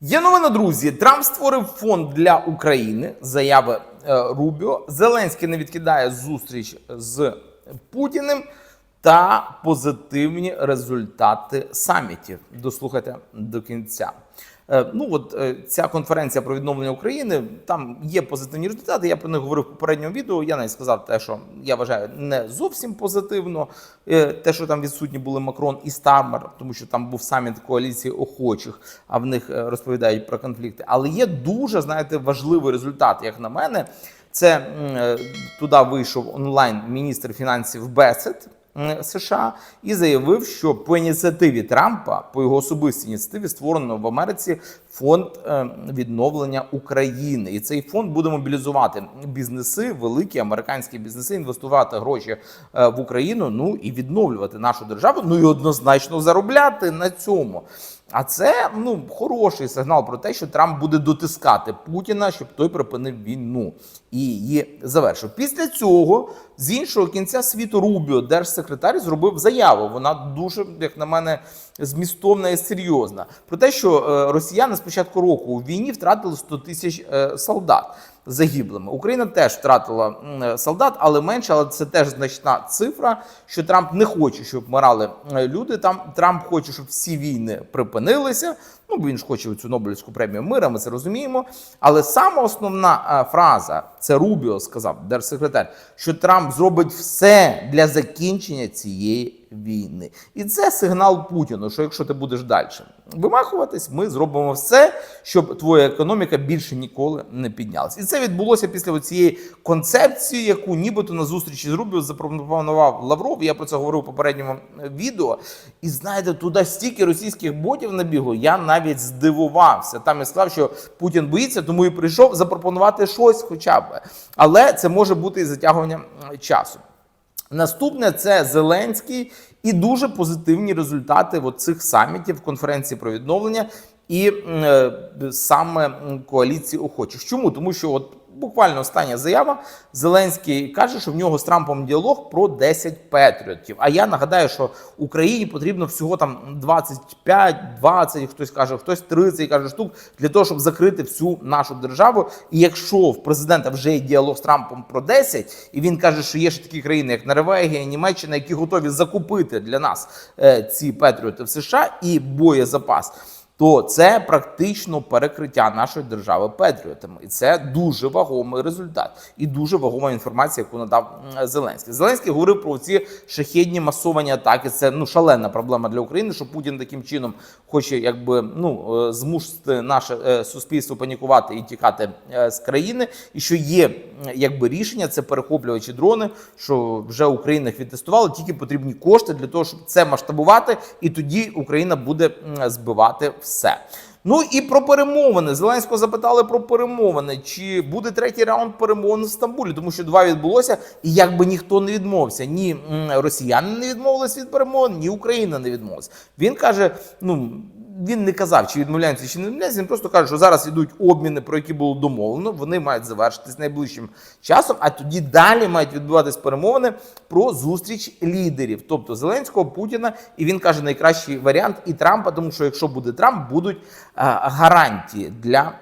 Є новина, друзі. Трамп створив фонд для України. Заяви е, Рубіо. Зеленський не відкидає зустріч з Путіним та позитивні результати самітів. Дослухайте до кінця. Е, Ну от е, ця конференція про відновлення України. Там є позитивні результати. Я про них говорив в попередньому відео. Я навіть сказав те, що я вважаю не зовсім позитивно. Е, Те, що там відсутні були Макрон і Стармер, тому що там був саміт коаліції охочих, а в них розповідають про конфлікти. Але є дуже знаєте важливий результат, як на мене. Це туди вийшов онлайн міністр фінансів Бесет. М, США і заявив, що по ініціативі Трампа, по його особистій ініціативі, створено в Америці фонд е, відновлення України, і цей фонд буде мобілізувати бізнеси, великі американські бізнеси, інвестувати гроші е, в Україну. Ну і відновлювати нашу державу. Ну і однозначно заробляти на цьому. А це ну хороший сигнал про те, що Трамп буде дотискати Путіна, щоб той припинив війну і її завершив. Після цього з іншого кінця світу Рубіо, держсекретар, зробив заяву. Вона дуже, як на мене, змістовна і серйозна. Про те, що е, росіяни з початку року у війні втратили 100 тисяч е, солдат загиблими. Україна теж втратила е, солдат, але менше, але це теж значна цифра. Що Трамп не хоче, щоб вмирали е, люди. Там Трамп хоче, щоб всі війни припинилися. Ну, бо він ж хоче цю Нобелівську премію мира, ми це розуміємо. Але сама основна е, фраза це Рубіо сказав, держсекретар, що Трамп зробить все для закінчення цієї війни. І це сигнал Путіну, що якщо ти будеш далі вимахуватись, ми зробимо все, щоб твоя економіка більше ніколи не піднялась. І це відбулося після цієї концепції, яку нібито на зустрічі з Рубіо запропонував Лавров. Я про це говорив у попередньому відео. І знаєте, туди стільки російських ботів набігло, я навіть здивувався. Там я сказав, що Путін боїться, тому і прийшов запропонувати щось, хоча б. Але це може бути і затягування часу. Наступне це Зеленський і дуже позитивні результати цих самітів конференції про відновлення і е, саме коаліції охочих. Чому? Тому що от буквально остання заява Зеленський каже, що в нього з Трампом діалог про 10 патріотів. А я нагадаю, що Україні потрібно всього там 25, 20, хтось каже, хтось 30 каже штук для того, щоб закрити всю нашу державу. І якщо в президента вже є діалог з Трампом про 10, і він каже, що є ще такі країни, як Норвегія, Німеччина, які готові закупити для нас е, ці патріоти в США і боєзапас. То це практично перекриття нашої держави патріотами, і це дуже вагомий результат і дуже вагома інформація, яку надав Зеленський. Зеленський говорив про ці шахідні масовані атаки. Це ну шалена проблема для України, що Путін таким чином хоче, якби ну е, змусити наше е, суспільство панікувати і тікати е, з країни. І що є якби рішення, це перехоплювачі дрони, що вже Україна їх відтестувала. Тільки потрібні кошти для того, щоб це масштабувати, і тоді Україна буде збивати все. Ну і про перемовини. Зеленського запитали про перемовини. Чи буде третій раунд перемовин в Стамбулі? Тому що два відбулося, і якби ніхто не відмовився. Ні росіяни не відмовились від перемовин, ні Україна не відмовилась. Він каже: ну. Він не казав, чи відмовляється, чи не відмовляється. Він просто каже, що зараз йдуть обміни, про які було домовлено. Вони мають завершитись найближчим часом, а тоді далі мають відбуватись перемовини про зустріч лідерів, тобто Зеленського, Путіна. І він каже, найкращий варіант і Трампа, тому що якщо буде Трамп, будуть а, гарантії для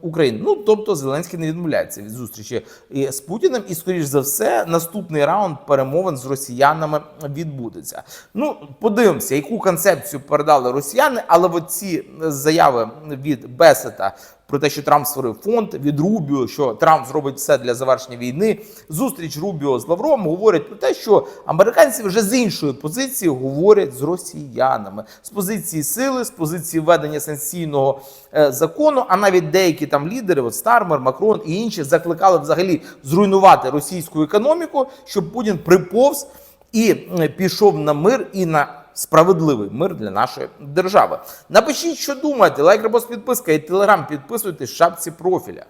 України. Ну тобто Зеленський не відмовляється від зустрічі з Путіним, і скоріш за все, наступний раунд перемовин з росіянами відбудеться. Ну, подивимося, яку концепцію передали росіяни, але от ці заяви від Бесета. Про те, що Трамп створив фонд від Рубіо, що Трамп зробить все для завершення війни. Зустріч Рубіо з Лавровим говорять про те, що американці вже з іншої позиції говорять з росіянами з позиції сили, з позиції ведення санкційного е, закону. А навіть деякі там лідери, от Стармер, Макрон і інші, закликали взагалі зруйнувати російську економіку, щоб Путін приповз і е, пішов на мир і на справедливий мир для нашої держави. Напишіть, що думаєте, лайк, репост, підписка і телеграм. Підписуйтесь в шапці профіля.